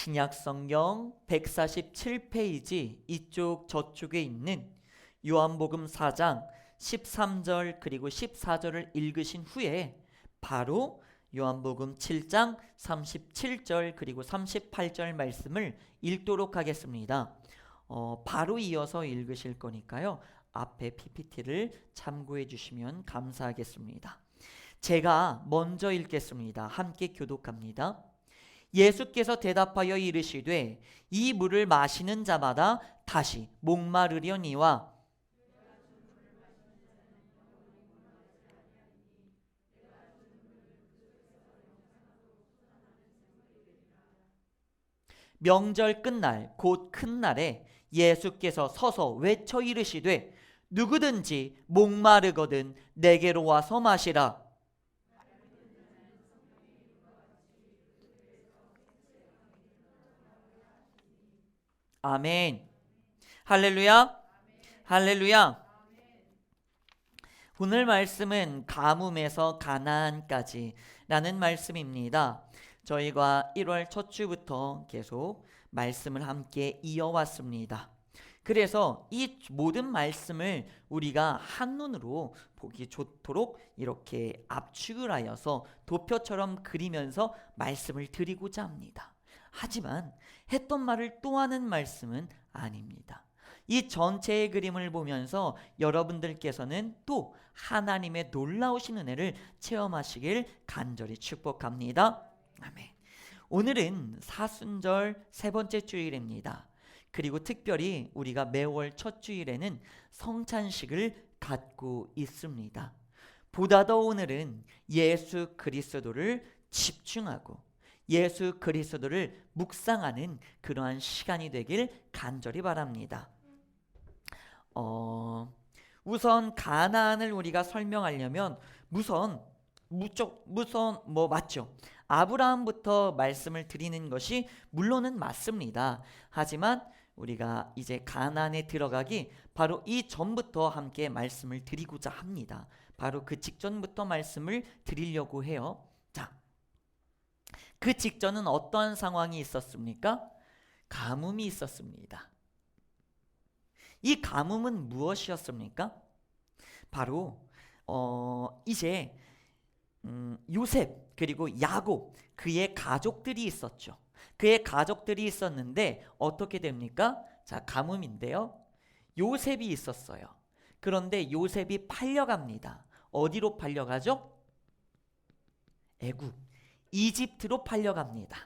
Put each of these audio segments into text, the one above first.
신약 성경 147페이지 이쪽 저쪽에 있는 요한복음 4장 13절 그리고 14절을 읽으신 후에 바로 요한복음 7장 37절 그리고 38절 말씀을 읽도록 하겠습니다. 어, 바로 이어서 읽으실 거니까요. 앞에 PPT를 참고해 주시면 감사하겠습니다. 제가 먼저 읽겠습니다. 함께 교독합니다. 예수께서 대답하여 이르시되 이 물을 마시는 자마다 다시 목마르려니와 명절 끝날 곧 큰 날에 예수께서 서서 외쳐 이르시되 누구든지 목마르거든 내게로 와서 마시라 아멘. 할렐루야. 할렐루야. 오늘 말씀은 가뭄에서 가나안까지 라는 말씀입니다. 저희가 1월 첫 주부터 계속 말씀을 함께 이어왔습니다. 그래서 이 모든 말씀을 우리가 한눈으로 보기 좋도록 이렇게 압축을 하여서 도표처럼 그리면서 말씀을 드리고자 합니다. 하지만 했던 말을 또 하는 말씀은 아닙니다. 이 전체의 그림을 보면서 여러분들께서는 또 하나님의 놀라우신 은혜를 체험하시길 간절히 축복합니다. 아멘. 오늘은 사순절 세 번째 주일입니다. 그리고 특별히 우리가 매월 첫 주일에는 성찬식을 갖고 있습니다. 보다 더 오늘은 예수 그리스도를 집중하고 예수 그리스도를 묵상하는 그러한 시간이 되길 간절히 바랍니다. 어, 우선 가나안을 우리가 설명하려면 우선 무쪽 무선 뭐 맞죠? 아브라함부터 말씀을 드리는 것이 물론은 맞습니다. 하지만 우리가 이제 가나안에 들어가기 바로 이 전부터 함께 말씀을 드리고자 합니다. 바로 그 직전부터 말씀을 드리려고 해요. 자, 그 직전은 어떠한 상황이 있었습니까? 가뭄이 있었습니다. 이 가뭄은 무엇이었습니까? 바로 어, 이제 음, 요셉 그리고 야곱 그의 가족들이 있었죠. 그의 가족들이 있었는데 어떻게 됩니까? 자 가뭄인데요. 요셉이 있었어요. 그런데 요셉이 팔려갑니다. 어디로 팔려가죠? 애굽, 이집트로 팔려갑니다.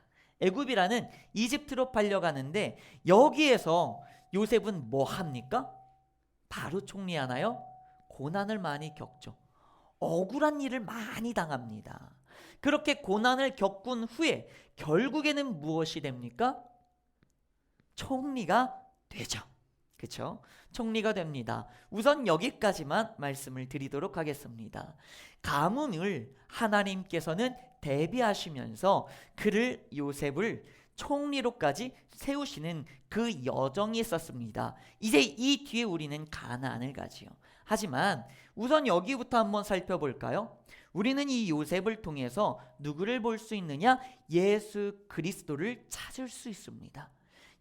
애굽이라는 이집트로 팔려가는데 여기에서 요셉은 뭐 합니까? 바로 총리하나요? 고난을 많이 겪죠. 억울한 일을 많이 당합니다. 그렇게 고난을 겪은 후에 결국에는 무엇이 됩니까? 총리가 되죠. 그렇죠? 총리가 됩니다. 우선 여기까지만 말씀을 드리도록 하겠습니다. 가뭄을 하나님께서는 대비하시면서 그를 요셉을 총리로까지 세우시는 그 여정이 있었습니다. 이제 이 뒤에 우리는 가나안을 가지요. 하지만 우선 여기부터 한번 살펴볼까요? 우리는 이 요셉을 통해서 누구를 볼 수 있느냐? 예수 그리스도를 찾을 수 있습니다.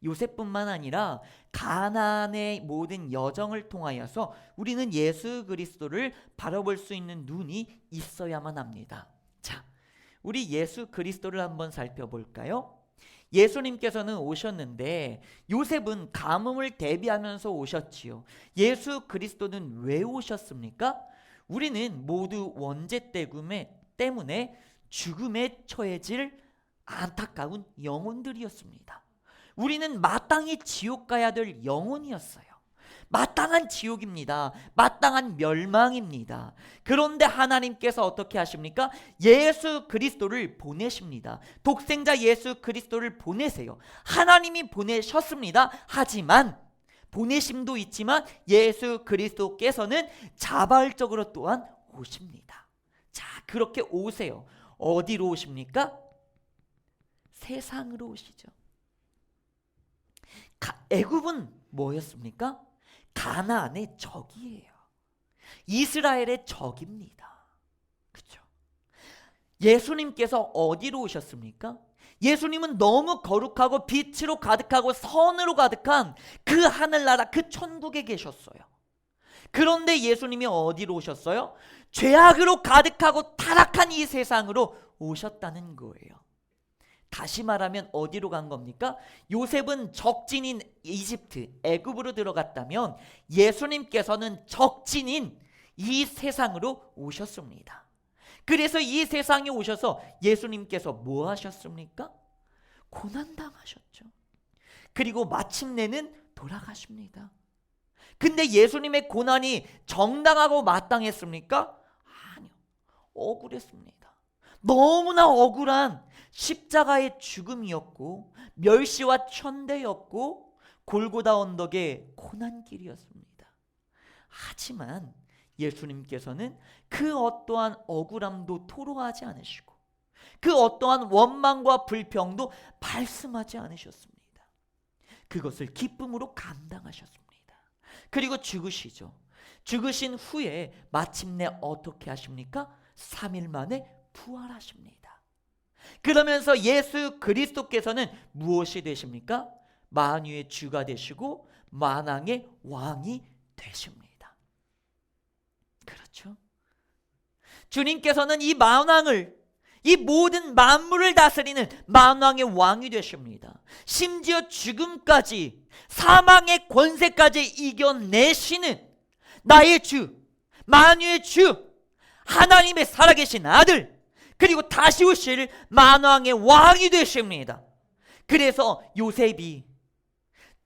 요셉뿐만 아니라 가나안의 모든 여정을 통하여서 우리는 예수 그리스도를 바라볼 수 있는 눈이 있어야만 합니다. 자, 우리 예수 그리스도를 한번 살펴볼까요? 예수님께서는 오셨는데 요셉은 가뭄을 대비하면서 오셨지요. 예수 그리스도는 왜 오셨습니까? 우리는 모두 원죄 때문에 죽음에 처해질 안타까운 영혼들이었습니다. 우리는 마땅히 지옥 가야 될 영혼이었어요. 마땅한 지옥입니다. 마땅한 멸망입니다. 그런데 하나님께서 어떻게 하십니까? 예수 그리스도를 보내십니다. 독생자 예수 그리스도를 보내세요. 하나님이 보내셨습니다. 하지만 보내심도 있지만 예수 그리스도께서는 자발적으로 또한 오십니다. 자, 그렇게 오세요. 어디로 오십니까? 세상으로 오시죠. 애굽은 뭐였습니까? 가나안의 적이에요. 이스라엘의 적입니다. 그렇죠? 예수님께서 어디로 오셨습니까? 예수님은 너무 거룩하고 빛으로 가득하고 선으로 가득한 그 하늘나라 그 천국에 계셨어요. 그런데 예수님이 어디로 오셨어요? 죄악으로 가득하고 타락한 이 세상으로 오셨다는 거예요. 다시 말하면 어디로 간 겁니까? 요셉은 적진인 이집트, 애굽으로 들어갔다면 예수님께서는 적진인 이 세상으로 오셨습니다. 그래서 이 세상에 오셔서 예수님께서 뭐 하셨습니까? 고난 당하셨죠. 그리고 마침내는 돌아가십니다. 근데 예수님의 고난이 정당하고 마땅했습니까? 아니요. 억울했습니다. 너무나 억울한 십자가의 죽음이었고 멸시와 천대였고 골고다 언덕의 고난길이었습니다. 하지만 예수님께서는 그 어떠한 억울함도 토로하지 않으시고 그 어떠한 원망과 불평도 말씀하지 않으셨습니다. 그것을 기쁨으로 감당하셨습니다. 그리고 죽으시죠. 죽으신 후에 마침내 어떻게 하십니까? 3일 만에 부활하십니다. 그러면서 예수 그리스도께서는 무엇이 되십니까? 만유의 주가 되시고 만왕의 왕이 되십니다. 그렇죠? 주님께서는 이 만왕을 이 모든 만물을 다스리는 만왕의 왕이 되십니다. 심지어 죽음까지 사망의 권세까지 이겨내시는 나의 주, 만유의 주, 하나님의 살아계신 아들, 그리고 다시 오실 만왕의 왕이 되십니다. 그래서 요셉이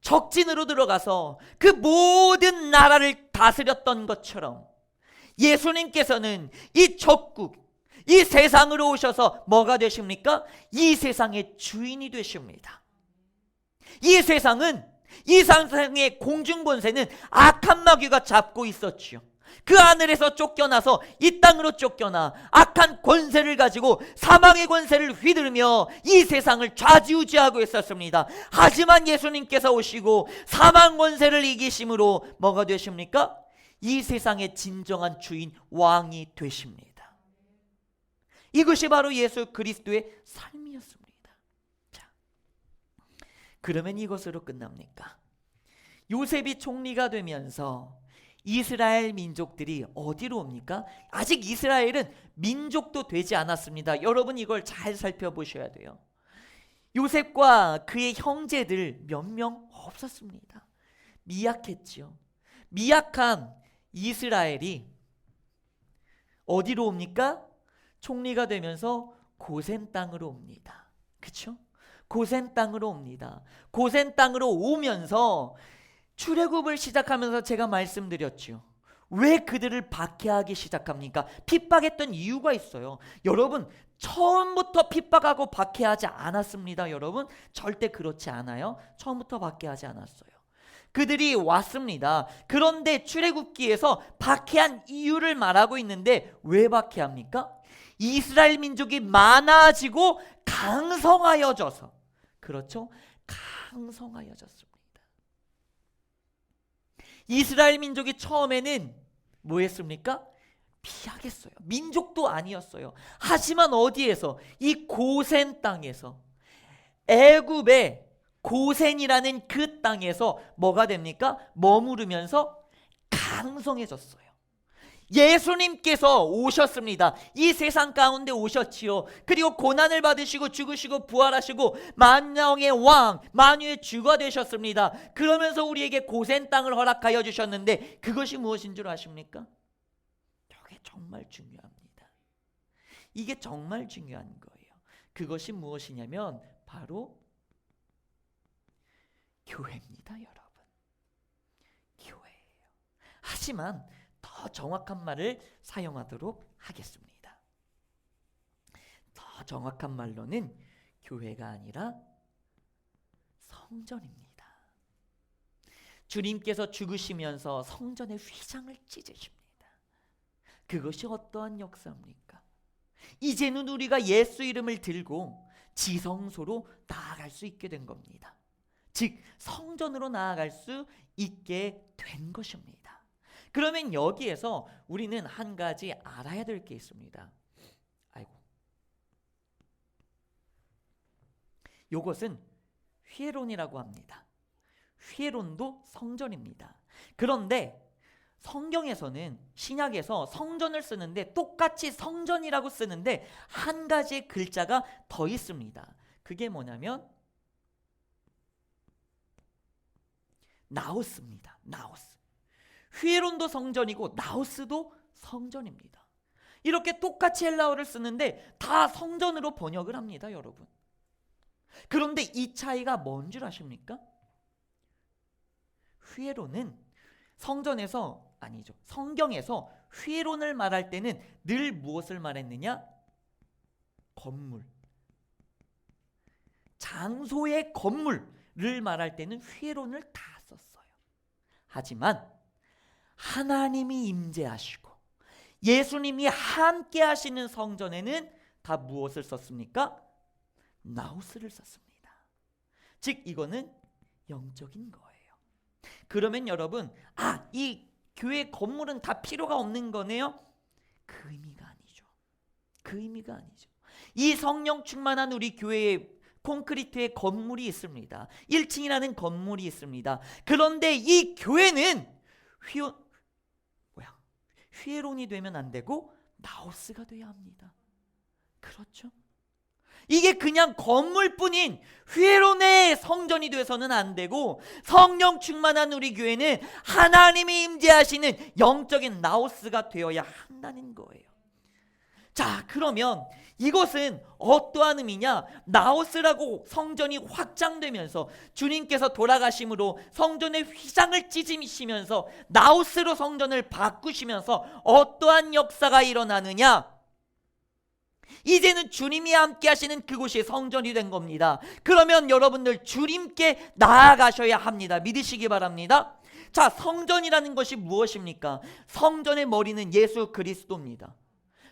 적진으로 들어가서 그 모든 나라를 다스렸던 것처럼 예수님께서는 이 적국, 이 세상으로 오셔서 뭐가 되십니까? 이 세상의 주인이 되십니다. 이 세상은 이 세상의 공중 권세는 악한 마귀가 잡고 있었지요. 그 하늘에서 쫓겨나서 이 땅으로 쫓겨나 악한 권세를 가지고 사망의 권세를 휘두르며 이 세상을 좌지우지하고 있었습니다. 하지만 예수님께서 오시고 사망 권세를 이기심으로 뭐가 되십니까? 이 세상의 진정한 주인 왕이 되십니다. 이것이 바로 예수 그리스도의 삶이었습니다. 자, 그러면 이것으로 끝납니까? 요셉이 총리가 되면서 이스라엘 민족들이 어디로 옵니까? 아직 이스라엘은 민족도 되지 않았습니다. 여러분 이걸 잘 살펴보셔야 돼요. 요셉과 그의 형제들 몇 명 없었습니다. 미약했지요. 미약한 이스라엘이 어디로 옵니까? 총리가 되면서 고센 땅으로 옵니다. 그렇죠? 고센 땅으로 옵니다. 고센 땅으로 오면서 출애굽을 시작하면서 제가 말씀드렸죠. 왜 그들을 박해하기 시작합니까? 핍박했던 이유가 있어요. 여러분, 처음부터 핍박하고 박해하지 않았습니다. 여러분, 절대 그렇지 않아요. 처음부터 박해하지 않았어요. 그들이 왔습니다. 그런데 출애굽기에서 박해한 이유를 말하고 있는데 왜 박해합니까? 이스라엘 민족이 많아지고 강성하여져서 그렇죠? 강성하여졌습니다. 이스라엘 민족이 처음에는 뭐 했습니까? 피하겠어요. 민족도 아니었어요. 하지만 어디에서 이 고센 땅에서 애굽의 고센이라는 그 땅에서 뭐가 됩니까? 머무르면서 강성해졌어요. 예수님께서 오셨습니다. 이 세상 가운데 오셨지요. 그리고 고난을 받으시고 죽으시고 부활하시고 만왕의 왕, 만유의 주가 되셨습니다. 그러면서 우리에게 고센 땅을 허락하여 주셨는데 그것이 무엇인 줄 아십니까? 이게 정말 중요합니다. 이게 정말 중요한 거예요. 그것이 무엇이냐면 바로 교회입니다, 여러분. 교회예요. 하지만 더 정확한 말을 사용하도록 하겠습니다. 더 정확한 말로는 교회가 아니라 성전입니다. 주님께서 죽으시면서 성전의 휘장을 찢으십니다. 그것이 어떠한 역사입니까? 이제는 우리가 예수 이름을 들고 지성소로 나아갈 수 있게 된 겁니다. 즉 성전으로 나아갈 수 있게 된 것입니다. 그러면 여기에서 우리는 한 가지 알아야 될 게 있습니다. 아이고. 요것은 휘에론이라고 합니다. 휘에론도 성전입니다. 그런데 성경에서는 신약에서 성전을 쓰는데 똑같이 성전이라고 쓰는데 한 가지 글자가 더 있습니다. 그게 뭐냐면 나우스입니다. 나우스. 휘에론도 성전이고 나우스도 성전입니다. 이렇게 똑같이 헬라어를 쓰는데 다 성전으로 번역을 합니다, 여러분. 그런데 이 차이가 뭔 줄 아십니까? 휘에론은 성전에서 아니죠. 성경에서 휘에론을 말할 때는 늘 무엇을 말했느냐? 건물. 장소의 건물을 말할 때는 휘에론을 다 썼어요. 하지만 하나님이 임재하시고 예수님이 함께 하시는 성전에는 다 무엇을 썼습니까? 나우스를 썼습니다. 즉 이거는 영적인 거예요. 그러면 여러분, 아, 이 교회 건물은 다 필요가 없는 거네요? 그 의미가 아니죠. 그 의미가 아니죠. 이 성령 충만한 우리 교회에 콘크리트의 건물이 있습니다. 1층이라는 건물이 있습니다. 그런데 이 교회는 뭐야? 휘에론이 되면 안 되고 나우스가 돼야 합니다. 그렇죠? 이게 그냥 건물뿐인 휘에론의 성전이 돼서는 안 되고 성령 충만한 우리 교회는 하나님이 임재하시는 영적인 나우스가 되어야 한다는 거예요. 자, 그러면 이것은 어떠한 의미냐? 나우스라고 성전이 확장되면서 주님께서 돌아가심으로 성전의 휘장을 찢으시면서 나우스로 성전을 바꾸시면서 어떠한 역사가 일어나느냐? 이제는 주님이 함께 하시는 그곳이 성전이 된 겁니다. 그러면 여러분들 주님께 나아가셔야 합니다. 믿으시기 바랍니다. 자, 성전이라는 것이 무엇입니까? 성전의 머리는 예수 그리스도입니다.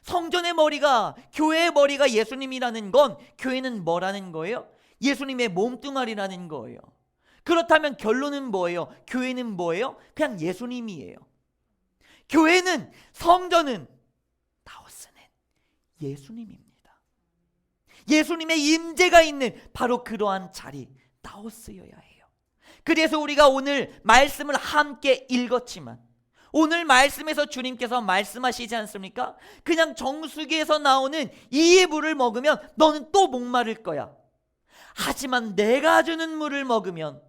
성전의 머리가 교회의 머리가 예수님이라는 건 교회는 뭐라는 거예요? 예수님의 몸뚱아리라는 거예요. 그렇다면 결론은 뭐예요? 교회는 뭐예요? 그냥 예수님이에요. 교회는 성전은 나우스는 예수님입니다. 예수님의 임재가 있는 바로 그러한 자리 나우스여야 해요. 그래서 우리가 오늘 말씀을 함께 읽었지만 오늘 말씀에서 주님께서 말씀하시지 않습니까? 그냥 정수기에서 나오는 이 물을 먹으면 너는 또 목마를 거야. 하지만 내가 주는 물을 먹으면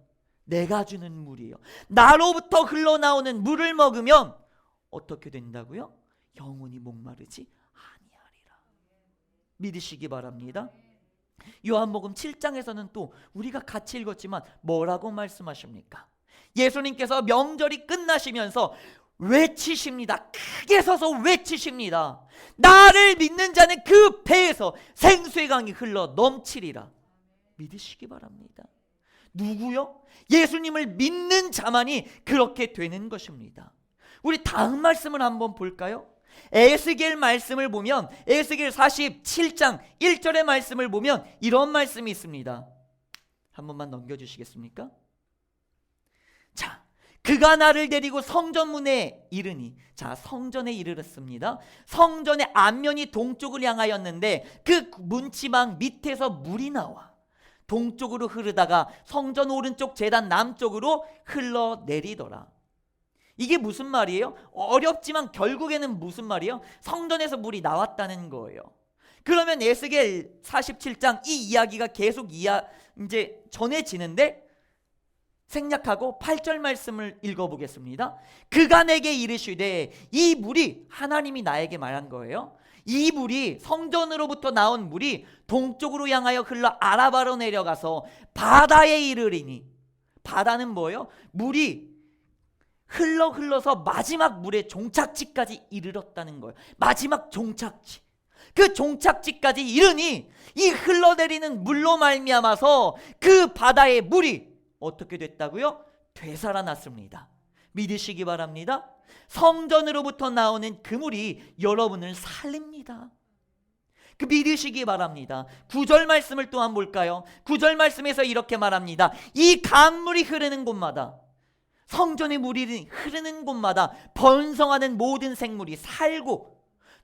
내가 주는 물이에요. 나로부터 흘러나오는 물을 먹으면 어떻게 된다고요? 영원히 목마르지 아니하리라. 믿으시기 바랍니다. 요한복음 7장에서는 또 우리가 같이 읽었지만 뭐라고 말씀하십니까? 예수님께서 명절이 끝나시면서 외치십니다. 크게 서서 외치십니다. 나를 믿는 자는 그 배에서 생수의 강이 흘러 넘치리라. 믿으시기 바랍니다. 누구요? 예수님을 믿는 자만이 그렇게 되는 것입니다. 우리 다음 말씀을 한번 볼까요? 에스겔 말씀을 보면 에스겔 47장 1절의 말씀을 보면 이런 말씀이 있습니다. 한 번만 넘겨 주시겠습니까? 자, 그가 나를 데리고 성전문에 이르니 자 성전에 이르렀습니다 성전의 앞면이 동쪽을 향하였는데 그 문지방 밑에서 물이 나와 동쪽으로 흐르다가 성전 오른쪽 재단 남쪽으로 흘러내리더라 이게 무슨 말이에요? 어렵지만 결국에는 무슨 말이에요? 성전에서 물이 나왔다는 거예요 그러면 에스겔 47장 이 이야기가 계속 이야 이제 전해지는데 생략하고 8절 말씀을 읽어보겠습니다. 그가 내게 이르시되 이 물이 하나님이 나에게 말한 거예요. 이 물이 성전으로부터 나온 물이 동쪽으로 향하여 흘러 아라바로 내려가서 바다에 이르리니 바다는 뭐예요? 물이 흘러 흘러서 마지막 물의 종착지까지 이르렀다는 거예요. 마지막 종착지. 그 종착지까지 이르니 이 흘러내리는 물로 말미암아서 그 바다의 물이 어떻게 됐다고요? 되살아났습니다. 믿으시기 바랍니다. 성전으로부터 나오는 그물이 여러분을 살립니다. 그 믿으시기 바랍니다. 구절 말씀을 또한 볼까요? 구절 말씀에서 이렇게 말합니다. 이 강물이 흐르는 곳마다 성전의 물이 흐르는 곳마다 번성하는 모든 생물이 살고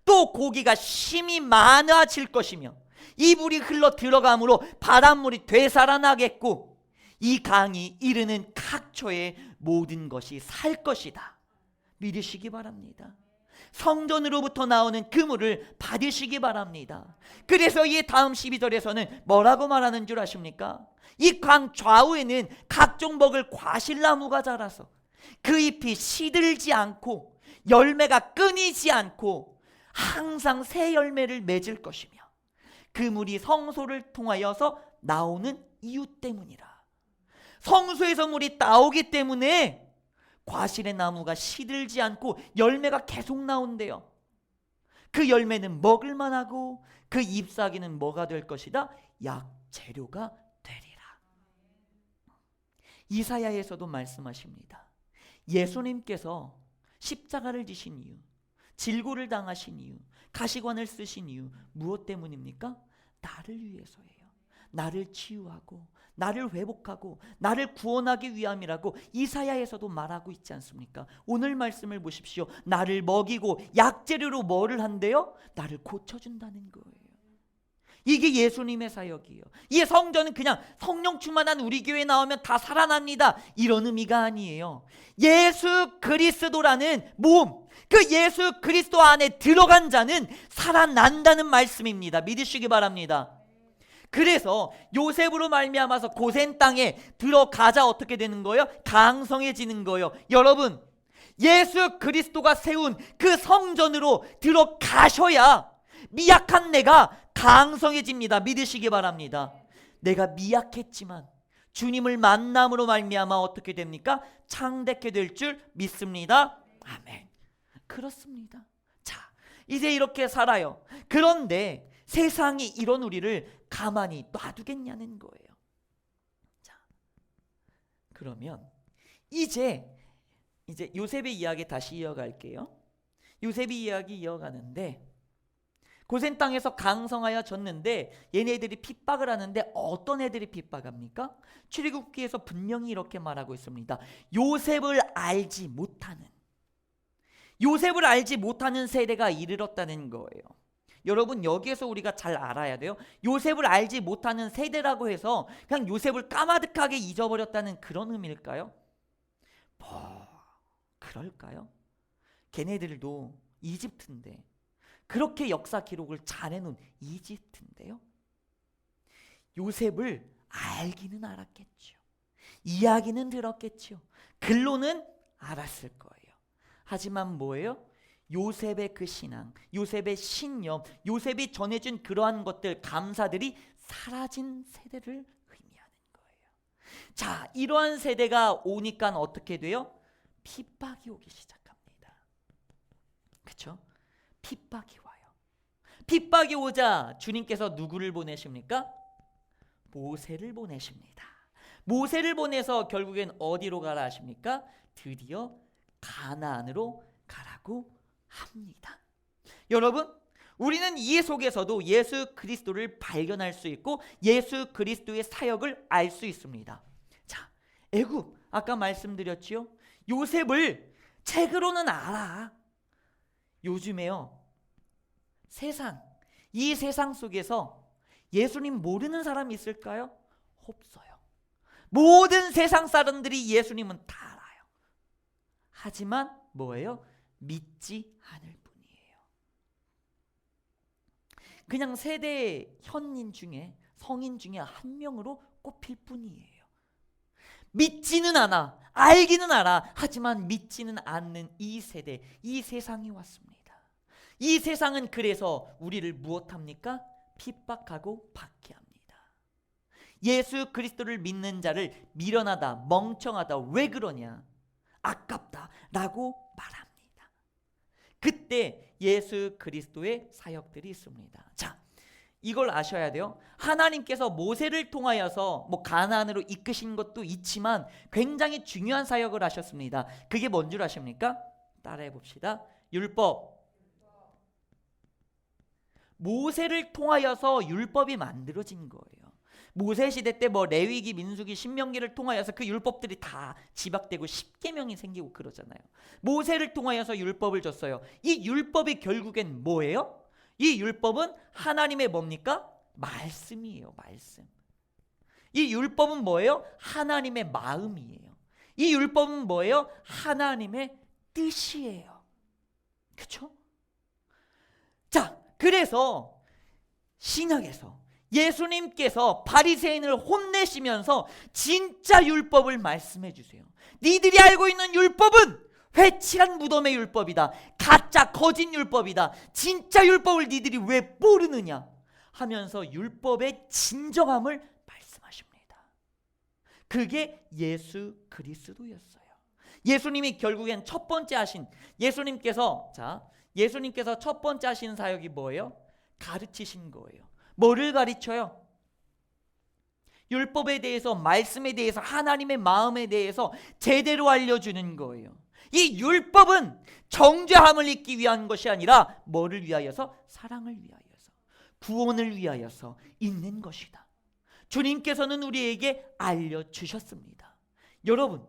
또 고기가 심히 많아질 것이며 이 물이 흘러 들어감으로 바닷물이 되살아나겠고 이 강이 이르는 각처에 모든 것이 살 것이다. 믿으시기 바랍니다. 성전으로부터 나오는 그 물을 받으시기 바랍니다. 그래서 이 다음 12절에서는 뭐라고 말하는 줄 아십니까? 이강 좌우에는 각종 먹을 과실나무가 자라서 그 잎이 시들지 않고 열매가 끊이지 않고 항상 새 열매를 맺을 것이며 그 물이 성소를 통하여서 나오는 이유 때문이라. 성소에서 물이 나오기 때문에 과실의 나무가 시들지 않고 열매가 계속 나온대요. 그 열매는 먹을 만하고 그 잎사귀는 뭐가 될 것이다? 약 재료가 되리라. 이사야에서도 말씀하십니다. 예수님께서 십자가를 지신 이유, 질고를 당하신 이유, 가시관을 쓰신 이유 무엇 때문입니까? 나를 위해서예요. 나를 치유하고 나를 회복하고 나를 구원하기 위함이라고 이사야에서도 말하고 있지 않습니까? 오늘 말씀을 보십시오. 나를 먹이고 약재료로 뭐를 한대요? 나를 고쳐준다는 거예요. 이게 예수님의 사역이에요. 이 성전은 그냥 성령 충만한 우리 교회 나오면 다 살아납니다. 이런 의미가 아니에요. 예수 그리스도라는 몸, 그 예수 그리스도 안에 들어간 자는 살아난다는 말씀입니다. 믿으시기 바랍니다. 그래서 요셉으로 말미암아서 고센 땅에 들어가자 어떻게 되는 거예요? 강성해지는 거예요. 여러분, 예수 그리스도가 세운 그 성전으로 들어가셔야 미약한 내가 강성해집니다. 믿으시기 바랍니다. 내가 미약했지만 주님을 만남으로 말미암아 어떻게 됩니까? 창대케 될 줄 믿습니다. 아멘. 그렇습니다. 자, 이제 이렇게 살아요. 그런데 세상이 이런 우리를 가만히 놔두겠냐는 거예요. 자, 그러면 이제 이제 요셉의 이야기 다시 이어갈게요. 요셉의 이야기 이어가는데 고센 땅에서 강성하여 졌는데 얘네들이 핍박을 하는데 어떤 애들이 핍박합니까? 출애굽기에서 분명히 이렇게 말하고 있습니다. 요셉을 알지 못하는 요셉을 알지 못하는 세대가 이르렀다는 거예요. 여러분 여기에서 우리가 잘 알아야 돼요. 요셉을 알지 못하는 세대라고 해서 그냥 요셉을 까마득하게 잊어버렸다는 그런 의미일까요? 뭐 그럴까요? 걔네들도 이집트인데 그렇게 역사 기록을 잘 해놓은 이집트인데요. 요셉을 알기는 알았겠죠. 이야기는 들었겠죠. 글로는 알았을 거예요. 하지만 뭐예요? 요셉의 그 신앙, 요셉의 신념, 요셉이 전해준 그러한 것들, 감사들이 사라진 세대를 의미하는 거예요. 자, 이러한 세대가 오니까 어떻게 돼요? 핍박이 오기 시작합니다. 그렇죠? 핍박이 와요. 핍박이 오자 주님께서 누구를 보내십니까? 모세를 보내십니다. 모세를 보내서 결국엔 어디로 가라 하십니까? 드디어 가나안으로 가라고 합니다. 여러분, 우리는 이 속에서도 예수 그리스도를 발견할 수 있고 예수 그리스도의 사역을 알 수 있습니다. 자, 애굽 아까 말씀드렸지요. 요셉을 책으로는 알아. 요즘에요. 세상 이 세상 속에서 예수님 모르는 사람 있을까요? 없어요. 모든 세상 사람들이 예수님은 다 알아요. 하지만 뭐예요? 믿지 않을 뿐이에요. 그냥 세대 현인 중에 성인 중에 한 명으로 꼽힐 뿐이에요. 믿지는 않아, 알기는 알아, 하지만 믿지는 않는 이 세대, 이 세상이 왔습니다. 이 세상은 그래서 우리를 무엇합니까? 핍박하고 박해합니다. 예수 그리스도를 믿는 자를 미련하다, 멍청하다, 왜 그러냐? 아깝다 라고. 그때 예수 그리스도의 사역들이 있습니다. 자, 이걸 아셔야 돼요. 하나님께서 모세를 통하여서 뭐 가나안으로 이끄신 것도 있지만 굉장히 중요한 사역을 하셨습니다. 그게 뭔 줄 아십니까? 따라해 봅시다. 율법. 모세를 통하여서 율법이 만들어진 거예요. 모세 시대 때 뭐 레위기, 민수기, 신명기를 통하여서 그 율법들이 다 지박되고 십계명이 생기고 그러잖아요. 모세를 통하여서 율법을 줬어요. 이 율법이 결국엔 뭐예요? 이 율법은 하나님의 뭡니까? 말씀이에요, 말씀. 이 율법은 뭐예요? 하나님의 마음이에요. 이 율법은 뭐예요? 하나님의 뜻이에요. 그렇죠? 자, 그래서 신약에서 예수님께서 바리새인을 혼내시면서 진짜 율법을 말씀해 주세요. 니들이 알고 있는 율법은 회칠한 무덤의 율법이다. 가짜 거짓 율법이다. 진짜 율법을 니들이 왜 모르느냐 하면서 율법의 진정함을 말씀하십니다. 그게 예수 그리스도였어요. 예수님이 결국엔 첫 번째 하신 예수님께서 자 예수님께서 첫 번째 하신 사역이 뭐예요? 가르치신 거예요. 뭐를 가르쳐요? 율법에 대해서 말씀에 대해서 하나님의 마음에 대해서 제대로 알려주는 거예요. 이 율법은 정죄함을 잊기 위한 것이 아니라 뭐를 위하여서 사랑을 위하여서 구원을 위하여서 있는 것이다. 주님께서는 우리에게 알려 주셨습니다. 여러분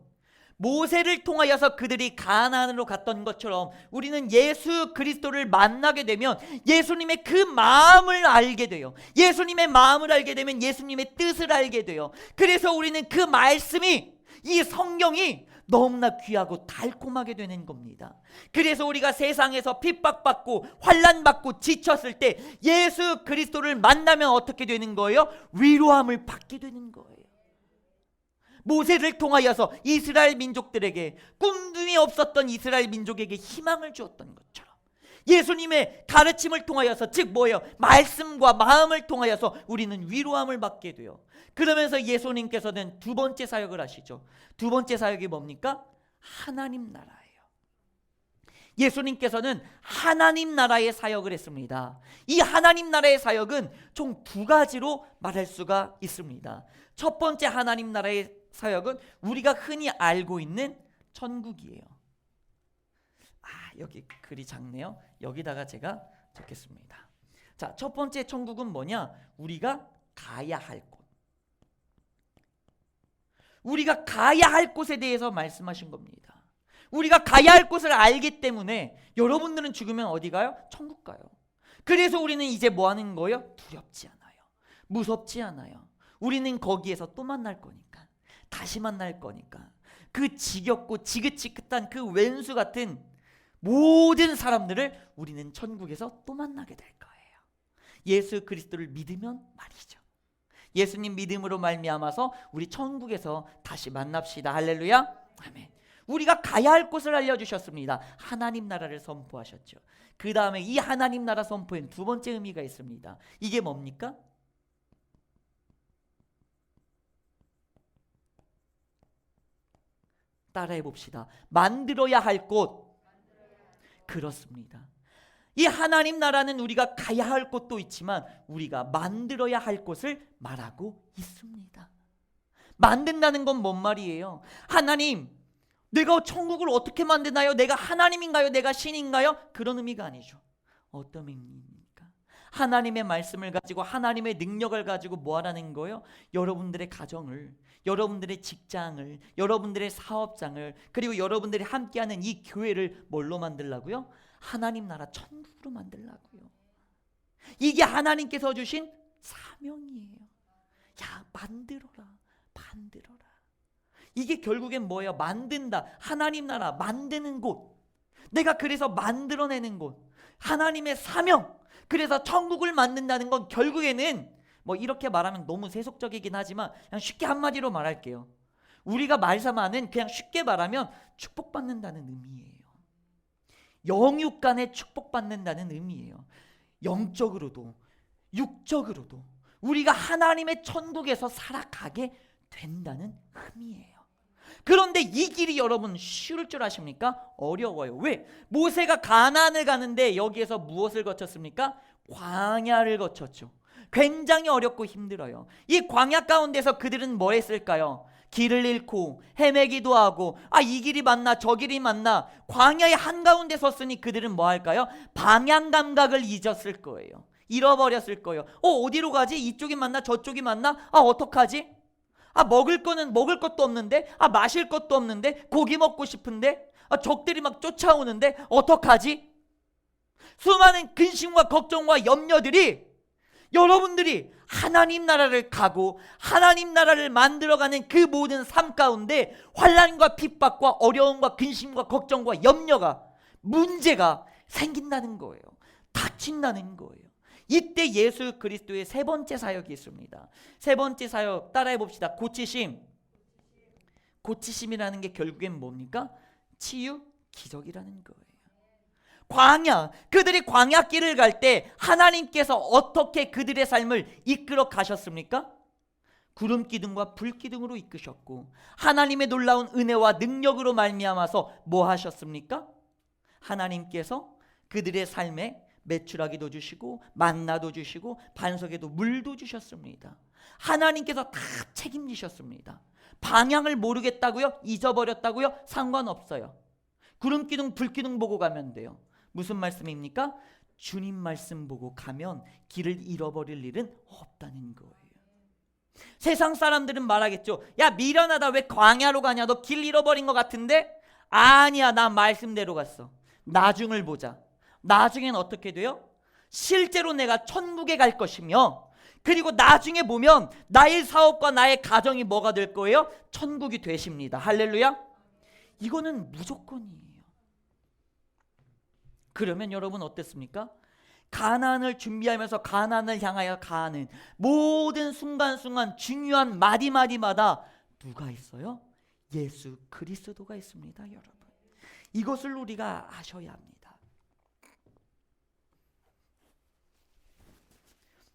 모세를 통하여서 그들이 가나안으로 갔던 것처럼 우리는 예수 그리스도를 만나게 되면 예수님의 그 마음을 알게 돼요. 예수님의 마음을 알게 되면 예수님의 뜻을 알게 돼요. 그래서 우리는 그 말씀이 이 성경이 너무나 귀하고 달콤하게 되는 겁니다. 그래서 우리가 세상에서 핍박받고 환란받고 지쳤을 때 예수 그리스도를 만나면 어떻게 되는 거예요? 위로함을 받게 되는 거예요. 모세를 통하여서 이스라엘 민족들에게 꿈중에 없었던 이스라엘 민족에게 희망을 주었던 것처럼 예수님의 가르침을 통하여서 즉 뭐예요? 말씀과 마음을 통하여서 우리는 위로함을 받게 돼요. 그러면서 예수님께서는 두 번째 사역을 하시죠. 두 번째 사역이 뭡니까? 하나님 나라예요. 예수님께서는 하나님 나라의 사역을 했습니다. 이 하나님 나라의 사역은 총 두 가지로 말할 수가 있습니다. 첫 번째 하나님 나라의 사역은 우리가 흔히 알고 있는 천국이에요. 아, 여기 글이 작네요. 여기다가 제가 적겠습니다. 자, 첫 번째 천국은 뭐냐? 우리가 가야 할 곳. 우리가 가야 할 곳에 대해서 말씀하신 겁니다. 우리가 가야 할 곳을 알기 때문에 여러분들은 죽으면 어디 가요? 천국 가요. 그래서 우리는 이제 뭐 하는 거예요? 두렵지 않아요. 무섭지 않아요. 우리는 거기에서 또 만날 거니까. 다시 만날 거니까. 그 지겹고 지긋지긋한 그 왼수 같은 모든 사람들을 우리는 천국에서 또 만나게 될 거예요. 예수 그리스도를 믿으면 말이죠. 예수님 믿음으로 말미암아서 우리 천국에서 다시 만납시다. 할렐루야. 아멘. 우리가 가야 할 곳을 알려주셨습니다. 하나님 나라를 선포하셨죠. 그 다음에 이 하나님 나라 선포엔 두 번째 의미가 있습니다. 이게 뭡니까? 따라해 봅시다. 만들어야 할 곳. 그렇습니다. 이 하나님 나라는 우리가 가야 할 곳도 있지만 우리가 만들어야 할 곳을 말하고 있습니다. 만든다는 건 뭔 말이에요? 하나님, 내가 천국을 어떻게 만드나요? 내가 하나님인가요? 내가 신인가요? 그런 의미가 아니죠. 어떤 의미입니까? 하나님의 말씀을 가지고 하나님의 능력을 가지고 뭐 하라는 거예요? 여러분들의 가정을, 여러분들의 직장을, 여러분들의 사업장을, 그리고 여러분들이 함께하는 이 교회를 뭘로 만들라고요? 하나님 나라 천국으로 만들라고요. 이게 하나님께서 주신 사명이에요. 야, 만들어라. 만들어라. 이게 결국엔 뭐예요? 만든다. 하나님 나라 만드는 곳. 내가 그래서 만들어내는 곳. 하나님의 사명. 그래서 천국을 만든다는 건 결국에는 뭐 이렇게 말하면 너무 세속적이긴 하지만 그냥 쉽게 한마디로 말할게요. 우리가 말삼아는 그냥 쉽게 말하면 축복받는다는 의미예요. 영육 간에 축복받는다는 의미예요. 영적으로도 육적으로도 우리가 하나님의 천국에서 살아가게 된다는 의미예요. 그런데 이 길이 여러분 쉬울 줄 아십니까? 어려워요. 왜? 모세가 가나안을 가는데 여기에서 무엇을 거쳤습니까? 광야를 거쳤죠. 굉장히 어렵고 힘들어요. 이 광야 가운데서 그들은 뭐 했을까요? 길을 잃고 헤매기도 하고 아 이 길이 맞나 저 길이 맞나 광야의 한가운데 섰으니 그들은 뭐 할까요? 방향 감각을 잊었을 거예요. 잃어버렸을 거예요. 어 어디로 가지? 이쪽이 맞나 저쪽이 맞나? 아 어떡하지? 아 먹을 거는 먹을 것도 없는데 아 마실 것도 없는데 고기 먹고 싶은데 아 적들이 막 쫓아오는데 어떡하지? 수많은 근심과 걱정과 염려들이 여러분들이 하나님 나라를 가고 하나님 나라를 만들어가는 그 모든 삶 가운데 환란과 핍박과 어려움과 근심과 걱정과 염려가 문제가 생긴다는 거예요. 닥친다는 거예요. 이때 예수 그리스도의 세 번째 사역이 있습니다. 세 번째 사역 따라해 봅시다. 고치심. 고치심이라는 게 결국엔 뭡니까? 치유, 기적이라는 거예요. 광야 그들이 광야 길을 갈 때 하나님께서 어떻게 그들의 삶을 이끌어 가셨습니까? 구름 기둥과 불 기둥으로 이끄셨고 하나님의 놀라운 은혜와 능력으로 말미암아서 뭐 하셨습니까? 하나님께서 그들의 삶에 매출하기도 주시고 만나도 주시고 반석에도 물도 주셨습니다. 하나님께서 다 책임지셨습니다. 방향을 모르겠다고요? 잊어버렸다고요? 상관없어요. 구름 기둥 불 기둥 보고 가면 돼요. 무슨 말씀입니까? 주님 말씀 보고 가면 길을 잃어버릴 일은 없다는 거예요. 세상 사람들은 말하겠죠. 야 미련하다 왜 광야로 가냐? 너 길 잃어버린 것 같은데? 아니야 나 말씀대로 갔어. 나중을 보자. 나중엔 어떻게 돼요? 실제로 내가 천국에 갈 것이며 그리고 나중에 보면 나의 사업과 나의 가정이 뭐가 될 거예요? 천국이 되십니다. 할렐루야. 이거는 무조건이에요. 그러면 여러분 어땠습니까? 가난을 준비하면서 가난을 향하여 가는 모든 순간순간 중요한 마디마디마다 누가 있어요? 예수 그리스도가 있습니다, 여러분. 이것을 우리가 아셔야 합니다.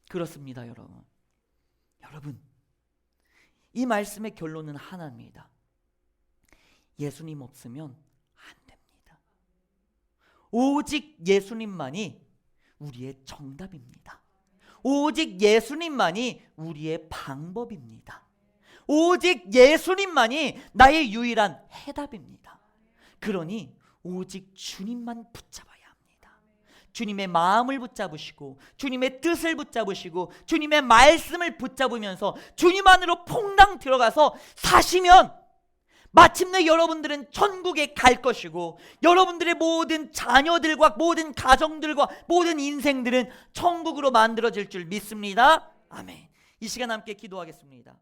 그렇습니다, 여러분. 여러분, 이 말씀의 결론은 하나입니다. 예수님 없으면 안 됩니다. 오직 예수님만이 우리의 정답입니다. 오직 예수님만이 우리의 방법입니다. 오직 예수님만이 나의 유일한 해답입니다. 그러니 오직 주님만 합니다. 주님의 마음을 붙잡으시고 주님의 뜻을 붙잡으시고 주님의 말씀을 붙잡으면서 주님 안으로 퐁당 들어가서 사시면 마침내 여러분들은 천국에 갈 것이고 여러분들의 모든 자녀들과 모든 가정들과 모든 인생들은 천국으로 만들어질 줄 믿습니다. 아멘. 이 시간 함께 기도하겠습니다.